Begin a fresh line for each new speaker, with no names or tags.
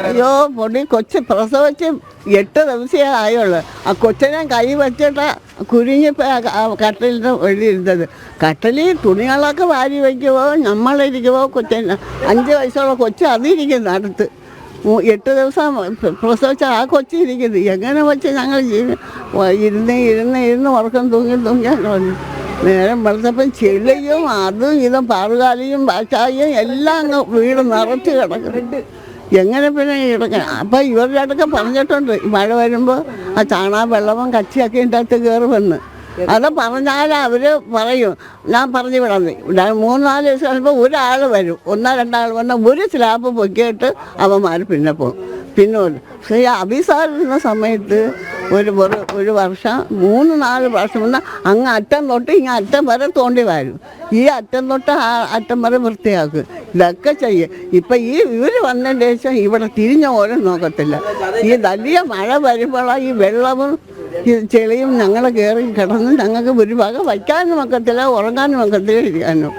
അയ്യോ പൊടി കൊച്ച് പ്രസവിച്ച് എട്ട് ദിവസമേ ആയുള്ളൂ. ആ കൊച്ചിനെ കൈ വെച്ചിട്ട് കുരുങ്ങിപ്പോ കട്ടലിന് എഴുതിയിരുന്നത് കട്ടലിൽ തുണികളൊക്കെ വാരി വയ്ക്കുമോ നമ്മളിരിക്കുമോ കൊച്ചിന് അഞ്ച് വയസ്സുള്ള കൊച്ച് അതിരിക്കുന്നു അടുത്ത്. എട്ട് ദിവസം പ്രസവിച്ച ആ കൊച്ചി ഇരിക്കുന്നത് എങ്ങനെ വെച്ച് ഞങ്ങൾ ഇരുന്ന് ഇരുന്ന് ഇരുന്ന് ഉറക്കം തൂങ്ങി തൂങ്ങിയാൽ നേരം വെളുത്തപ്പം ചെളിയും അതും ഇതും പാറുകാലിയും പാച്ചായും എല്ലാം അങ്ങ് വീട് നിറച്ച് കിടക്കുന്നുണ്ട് എങ്ങനെ പിന്നെ കിടക്കാൻ അപ്പം ഇവരുടെ അടുക്ക പറഞ്ഞിട്ടുണ്ട്. മഴ വരുമ്പോൾ ആ ചാണാ വെള്ളവും കച്ചിയൊക്കെ അകത്ത് കയറുമെന്ന് അത് പറഞ്ഞാൽ അവർ പറയും. ഞാൻ പറഞ്ഞു വിടാൻ ഇവിടെ മൂന്ന് നാല് ദിവസം കഴിയുമ്പോൾ ഒരാൾ വരും. ഒന്നോ രണ്ടാൾ വന്ന ഒരു സ്ലാബ് പൊക്കിയിട്ട് അവന്മാർ പിന്നെ പോകും. പിന്നെ പക്ഷേ അഭിസാരിരുന്ന സമയത്ത് ഒരു ഒരു വർഷം മൂന്ന് നാല് വർഷം വന്നാൽ അങ്ങ് അറ്റം തൊട്ട് ഇങ്ങ് അറ്റം വരെ തോണ്ടി വരും. ഈ അറ്റം തൊട്ട് ആ അറ്റം വരെ വൃത്തിയാക്കും. ഇതൊക്കെ ചെയ്യും. ഇപ്പം ഈ ഇവർ വന്നതിന് ശേഷം ഇവിടെ തിരിഞ്ഞ ഓരോ നോക്കത്തില്ല. ഈ വലിയ മഴ വരുമ്പോഴാണ് ഈ വെള്ളവും ഈ ചെളിയും ഞങ്ങൾ കയറി കിടന്ന് ഞങ്ങൾക്ക് ഒരു വക വയ്ക്കാനും ഒക്കത്തില്ല ഉറങ്ങാനും ഒക്കത്തില്ല ഇരിക്കാനും.